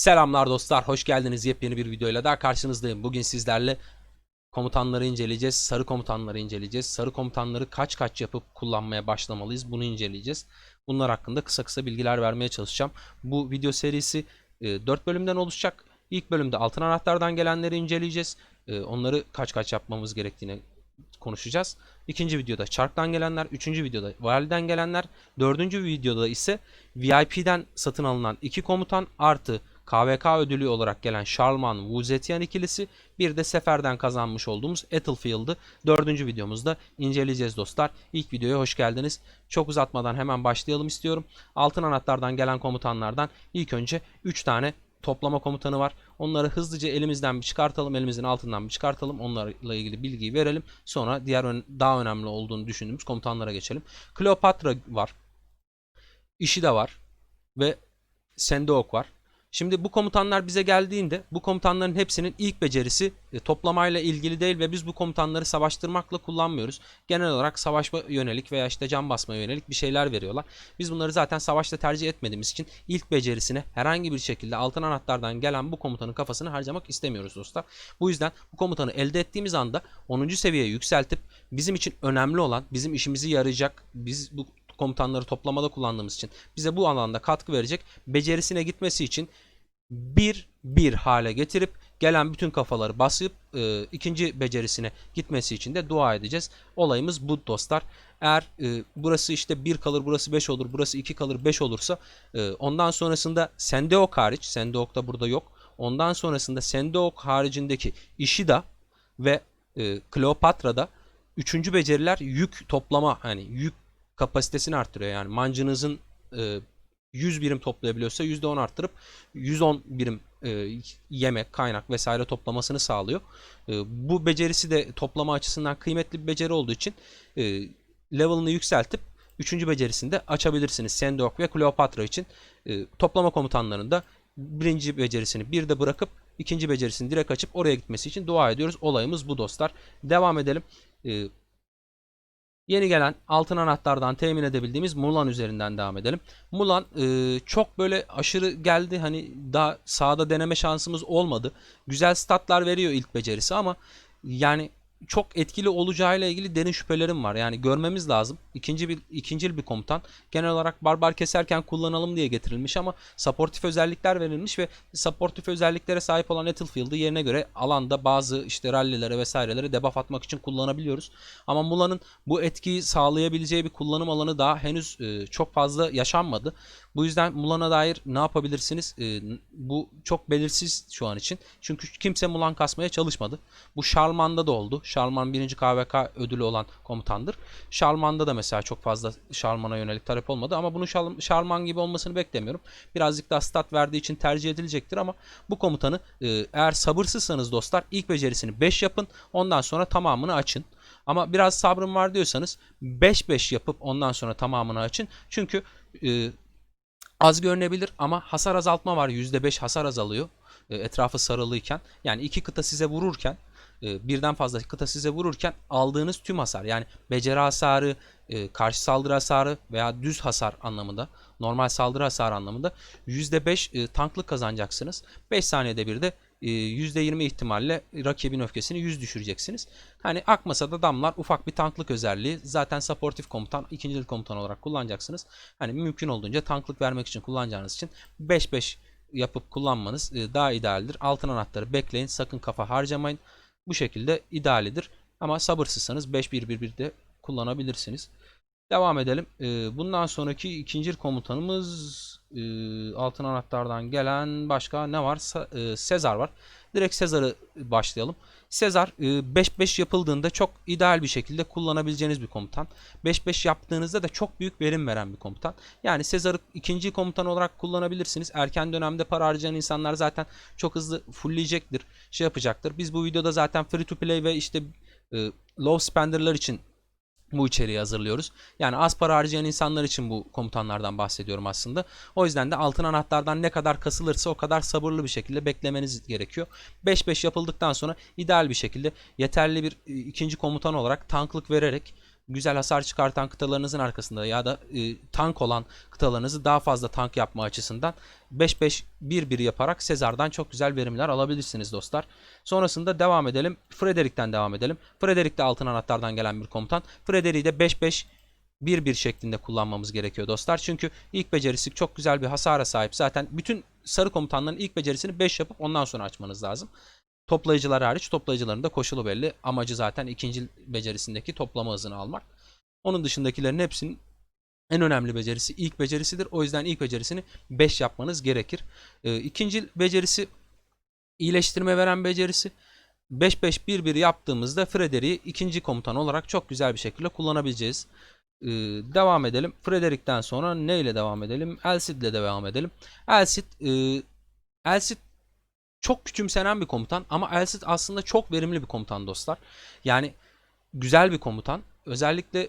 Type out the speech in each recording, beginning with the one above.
Selamlar dostlar, hoş geldiniz. Yepyeni bir videoyla daha karşınızdayım. Bugün sizlerle komutanları inceleyeceğiz. Sarı komutanları inceleyeceğiz. Sarı komutanları kaç kaç yapıp kullanmaya başlamalıyız bunu inceleyeceğiz. Bunlar hakkında kısa kısa bilgiler vermeye çalışacağım. Bu video serisi 4 bölümden oluşacak. İlk bölümde altın anahtardan gelenleri inceleyeceğiz. E, Onları kaç kaç yapmamız gerektiğini konuşacağız. İkinci videoda Çark'tan gelenler, üçüncü videoda Validen gelenler, dördüncü videoda ise VIP'den satın alınan iki komutan artı KVK ödülü olarak gelen Charlemagne Wu Zetian ikilisi bir de seferden kazanmış olduğumuz Ethelfield'ı dördüncü videomuzda inceleyeceğiz dostlar. İlk videoya hoş geldiniz. Çok uzatmadan hemen başlayalım istiyorum. Altın anahtardan gelen komutanlardan ilk önce 3 tane toplama komutanı var. Onları hızlıca elimizden bir çıkartalım, elimizin altından bir çıkartalım. Onlarla ilgili bilgiyi verelim. Sonra diğer daha önemli olduğunu düşündüğümüz komutanlara geçelim. Kleopatra var. Ishida var ve Sendeok var. Şimdi bu komutanlar bize geldiğinde bu komutanların hepsinin ilk becerisi e, toplamayla ilgili değil ve biz bu komutanları savaştırmakla kullanmıyoruz. Genel olarak savaşma yönelik veya işte can basma yönelik bir şeyler veriyorlar. Biz bunları zaten savaşta tercih etmediğimiz için ilk becerisine herhangi bir şekilde altın anahtardan gelen bu komutanın kafasını harcamak istemiyoruz dostlar. Bu yüzden bu komutanı elde ettiğimiz anda 10. seviyeye yükseltip bizim için önemli olan, bizim işimizi yarayacak, biz bu komutanları toplamada kullandığımız için bize bu alanda katkı verecek becerisine gitmesi için bir bir hale getirip gelen bütün kafaları basıp e, ikinci becerisine gitmesi için de dua edeceğiz. Olayımız bu dostlar. Eğer e, burası işte 1 kalır, burası 5 olur, burası 2 kalır, 5 olursa e, ondan sonrasında Sendeok hariç, Sendeok da burada yok. Ondan sonrasında Sendeok haricindeki Ishida ve e, Kleopatra'da üçüncü beceriler yük toplama hani yük kapasitesini arttırıyor. Yani mancınızın e, 100 birim toplayabiliyorsa %10 arttırıp 110 birim e, yemek, kaynak vesaire toplamasını sağlıyor. E, bu becerisi de toplama açısından kıymetli bir beceri olduğu için e, level'ını yükseltip 3. becerisini de açabilirsiniz. Sendok ve Kleopatra için e, toplama komutanlarında birinci becerisini bir de bırakıp ikinci becerisini direkt açıp oraya gitmesi için dua ediyoruz. Olayımız bu dostlar. Devam edelim. E, Yeni gelen altın anahtardan temin edebildiğimiz Mulan üzerinden devam edelim. Mulan e, çok böyle aşırı geldi. Hani daha sahada deneme şansımız olmadı. Güzel statlar veriyor ilk becerisi ama yani çok etkili olacağıyla ilgili derin şüphelerim var. Yani görmemiz lazım. İkinci bir ikincil bir komutan. Genel olarak barbar keserken kullanalım diye getirilmiş ama supportif özellikler verilmiş ve supportif özelliklere sahip olan Ethelfield'ı yerine göre alanda bazı işte rallilere vesairelere debuff atmak için kullanabiliyoruz. Ama Mula'nın bu etkiyi sağlayabileceği bir kullanım alanı daha henüz e, çok fazla yaşanmadı. Bu yüzden Mulan'a dair ne yapabilirsiniz? E, bu çok belirsiz şu an için. Çünkü kimse Mulan kasmaya çalışmadı. Bu Charlemagn'da da oldu. Charlemagne 1. KVK ödülü olan komutandır. Charlemagne'da da mesela çok fazla Charlemagne'a yönelik talep olmadı ama bunun Charlemagne gibi olmasını beklemiyorum. Birazcık daha stat verdiği için tercih edilecektir ama bu komutanı e, eğer sabırsızsanız dostlar ilk becerisini 5 yapın. Ondan sonra tamamını açın. Ama biraz sabrım var diyorsanız 5-5 yapıp ondan sonra tamamını açın. Çünkü e, az görünebilir ama hasar azaltma var. %5 hasar azalıyor e, etrafı sarılıyken. Yani iki kıta size vururken e, birden fazla kıta size vururken aldığınız tüm hasar yani beceri hasarı, e, karşı saldırı hasarı veya düz hasar anlamında normal saldırı hasarı anlamında %5 e, tanklık kazanacaksınız. 5 saniyede bir de e, %20 ihtimalle rakibin öfkesini 100 düşüreceksiniz. Hani akmasa da damlar ufak bir tanklık özelliği. Zaten supportif komutan, ikincil komutan olarak kullanacaksınız. Hani mümkün olduğunca tanklık vermek için kullanacağınız için 5-5 yapıp kullanmanız daha idealdir. Altın anahtarı bekleyin. Sakın kafa harcamayın. Bu şekilde idealidir. Ama sabırsızsanız 5-1-1-1 de kullanabilirsiniz. Devam edelim. E, bundan sonraki ikinci komutanımız e, altın anahtardan gelen başka ne var? E, Sezar var. Direkt Sezar'ı başlayalım. Sezar e, 5-5 yapıldığında çok ideal bir şekilde kullanabileceğiniz bir komutan. 5-5 yaptığınızda da çok büyük verim veren bir komutan. Yani Sezar'ı ikinci komutan olarak kullanabilirsiniz. Erken dönemde para harcayan insanlar zaten çok hızlı fullleyecektir, şey yapacaktır. Biz bu videoda zaten free to play ve işte e, low spender'lar için bu içeriği hazırlıyoruz. Yani az para harcayan insanlar için bu komutanlardan bahsediyorum aslında. O yüzden de altın anahtardan ne kadar kasılırsa o kadar sabırlı bir şekilde beklemeniz gerekiyor. 5-5 yapıldıktan sonra ideal bir şekilde yeterli bir e, ikinci komutan olarak tanklık vererek güzel hasar çıkartan kıtalarınızın arkasında ya da e, tank olan kıtalarınızı daha fazla tank yapma açısından 5-5-1-1 yaparak Sezar'dan çok güzel verimler alabilirsiniz dostlar. Sonrasında devam edelim. Frederick'ten devam edelim. Frederick de altın anahtardan gelen bir komutan. Frederick'i de 5-5 1-1 şeklinde kullanmamız gerekiyor dostlar. Çünkü ilk becerisi çok güzel bir hasara sahip. Zaten bütün sarı komutanların ilk becerisini 5 yapıp ondan sonra açmanız lazım. Toplayıcılar hariç toplayıcıların da koşulu belli. Amacı zaten ikinci becerisindeki toplama hızını almak. Onun dışındakilerin hepsinin en önemli becerisi ilk becerisidir. O yüzden ilk becerisini 5 yapmanız gerekir. Ee, ikinci becerisi iyileştirme veren becerisi. 5-5-1-1 yaptığımızda Frederick'i ikinci komutan olarak çok güzel bir şekilde kullanabileceğiz. Ee, devam edelim. Frederick'ten sonra ne ile devam edelim? Elsid ile devam edelim. Elsid, e, Elsid çok küçümsenen bir komutan ama Elsid aslında çok verimli bir komutan dostlar. Yani güzel bir komutan. Özellikle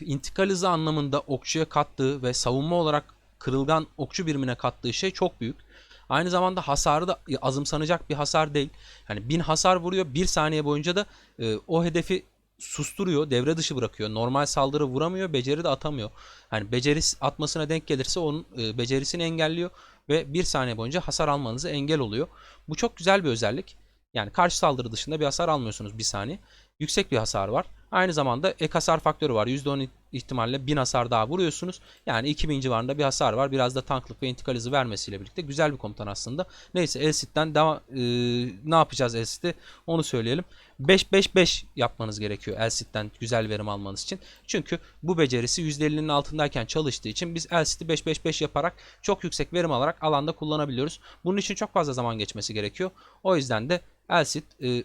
intikal hızı anlamında okçuya kattığı ve savunma olarak kırılgan okçu birimine kattığı şey çok büyük. Aynı zamanda hasarı da azımsanacak bir hasar değil. Yani bin hasar vuruyor. Bir saniye boyunca da e, o hedefi susturuyor, devre dışı bırakıyor. Normal saldırı vuramıyor, beceri de atamıyor. Yani becerisi atmasına denk gelirse onun e, becerisini engelliyor ve bir saniye boyunca hasar almanızı engel oluyor. Bu çok güzel bir özellik. Yani karşı saldırı dışında bir hasar almıyorsunuz bir saniye. Yüksek bir hasar var. Aynı zamanda ek hasar faktörü var. %10 ihtimalle 1000 hasar daha vuruyorsunuz. Yani 2000 civarında bir hasar var. Biraz da tanklık ve intikal hızı vermesiyle birlikte güzel bir komutan aslında. Neyse Elsit'ten devam, e, ne yapacağız Elsit'i onu söyleyelim. 5-5-5 yapmanız gerekiyor Elsit'ten güzel verim almanız için. Çünkü bu becerisi %50'nin altındayken çalıştığı için biz Elsit'i 5-5-5 yaparak çok yüksek verim alarak alanda kullanabiliyoruz. Bunun için çok fazla zaman geçmesi gerekiyor. O yüzden de Elsit e,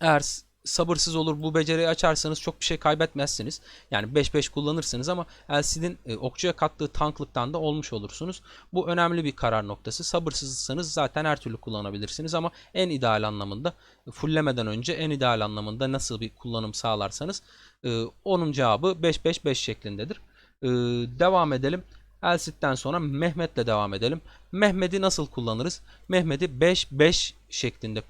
eğer sabırsız olur bu beceriyi açarsanız çok bir şey kaybetmezsiniz. Yani 5-5 kullanırsınız ama Elsid'in e, okçuya kattığı tanklıktan da olmuş olursunuz. Bu önemli bir karar noktası. Sabırsızsanız zaten her türlü kullanabilirsiniz ama en ideal anlamında fulllemeden önce en ideal anlamında nasıl bir kullanım sağlarsanız e, onun cevabı 5-5-5 şeklindedir. E, devam edelim. Elsit'ten sonra Mehmet'le devam edelim. Mehmet'i nasıl kullanırız? Mehmet'i 5-5 şeklinde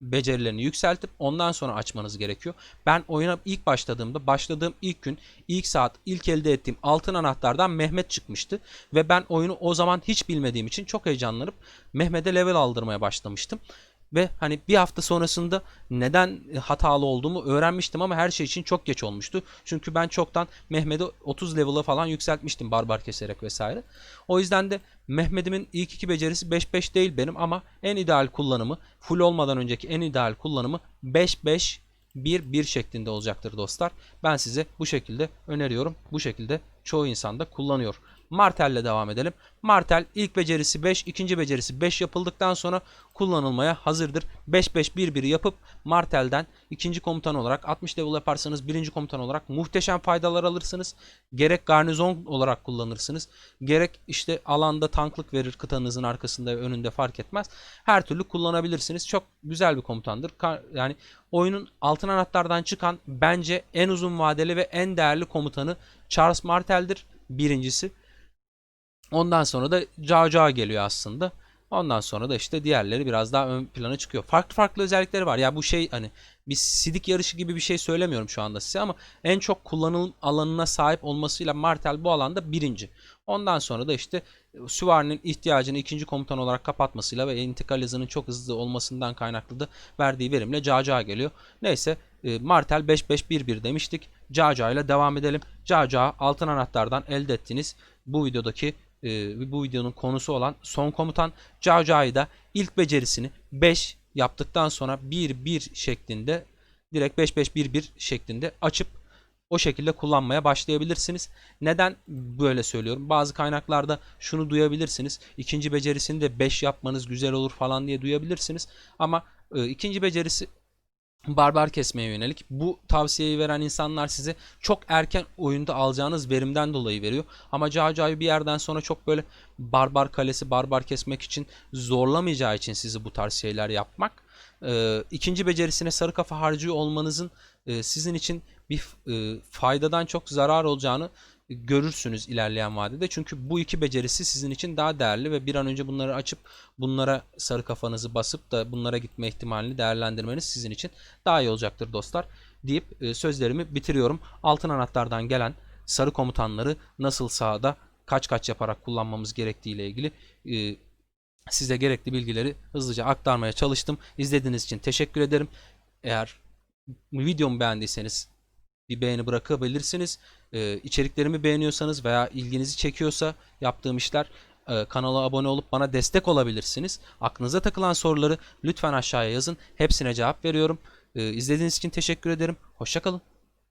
becerilerini yükseltip ondan sonra açmanız gerekiyor. Ben oyuna ilk başladığımda başladığım ilk gün ilk saat ilk elde ettiğim altın anahtardan Mehmet çıkmıştı ve ben oyunu o zaman hiç bilmediğim için çok heyecanlanıp Mehmet'e level aldırmaya başlamıştım. Ve hani bir hafta sonrasında neden hatalı olduğumu öğrenmiştim ama her şey için çok geç olmuştu. Çünkü ben çoktan Mehmet'i 30 level'a falan yükseltmiştim barbar keserek vesaire. O yüzden de Mehmet'imin ilk iki becerisi 5-5 değil benim ama en ideal kullanımı full olmadan önceki en ideal kullanımı 5-5 1-1 şeklinde olacaktır dostlar. Ben size bu şekilde öneriyorum. Bu şekilde çoğu insan da kullanıyor. Martel'le devam edelim. Martel ilk becerisi 5, ikinci becerisi 5 yapıldıktan sonra kullanılmaya hazırdır. 5-5-1-1 yapıp Martel'den ikinci komutan olarak 60 level yaparsanız birinci komutan olarak muhteşem faydalar alırsınız. Gerek garnizon olarak kullanırsınız. Gerek işte alanda tanklık verir kıtanızın arkasında önünde fark etmez. Her türlü kullanabilirsiniz. Çok güzel bir komutandır. Yani oyunun altın anahtardan çıkan bence en uzun vadeli ve en değerli komutanı Charles Martel'dir. Birincisi. Ondan sonra da Cao geliyor aslında. Ondan sonra da işte diğerleri biraz daha ön plana çıkıyor. Farklı farklı özellikleri var. Ya bu şey hani bir sidik yarışı gibi bir şey söylemiyorum şu anda size ama en çok kullanım alanına sahip olmasıyla Martel bu alanda birinci. Ondan sonra da işte süvarinin ihtiyacını ikinci komutan olarak kapatmasıyla ve intikal hızının çok hızlı olmasından kaynaklı da verdiği verimle Caca geliyor. Neyse e, Martel 5-5-1-1 demiştik. Caca ile devam edelim. Caca altın anahtardan elde ettiğiniz bu videodaki e, bu videonun konusu olan son komutan Cao Cao'yu da ilk becerisini 5 yaptıktan sonra 1-1 şeklinde direkt 5-5-1-1 şeklinde açıp o şekilde kullanmaya başlayabilirsiniz. Neden böyle söylüyorum? Bazı kaynaklarda şunu duyabilirsiniz. İkinci becerisini de 5 yapmanız güzel olur falan diye duyabilirsiniz. Ama e, ikinci becerisi barbar kesmeye yönelik. Bu tavsiyeyi veren insanlar size çok erken oyunda alacağınız verimden dolayı veriyor. Ama Cacao'yu bir yerden sonra çok böyle barbar kalesi barbar kesmek için zorlamayacağı için sizi bu tarz şeyler yapmak. Ee, ikinci becerisine sarı kafa harcıyor olmanızın e, sizin için bir e, faydadan çok zarar olacağını görürsünüz ilerleyen vadede. Çünkü bu iki becerisi sizin için daha değerli ve bir an önce bunları açıp bunlara sarı kafanızı basıp da bunlara gitme ihtimalini değerlendirmeniz sizin için daha iyi olacaktır dostlar. deyip e, sözlerimi bitiriyorum. Altın anahtardan gelen sarı komutanları nasıl sahada kaç kaç yaparak kullanmamız gerektiği ile ilgili e, size gerekli bilgileri hızlıca aktarmaya çalıştım. İzlediğiniz için teşekkür ederim. Eğer videomu beğendiyseniz bir beğeni bırakabilirsiniz. Ee, içeriklerimi beğeniyorsanız veya ilginizi çekiyorsa yaptığım işler e, kanala abone olup bana destek olabilirsiniz. Aklınıza takılan soruları lütfen aşağıya yazın. Hepsine cevap veriyorum. Ee, izlediğiniz için teşekkür ederim. Hoşçakalın.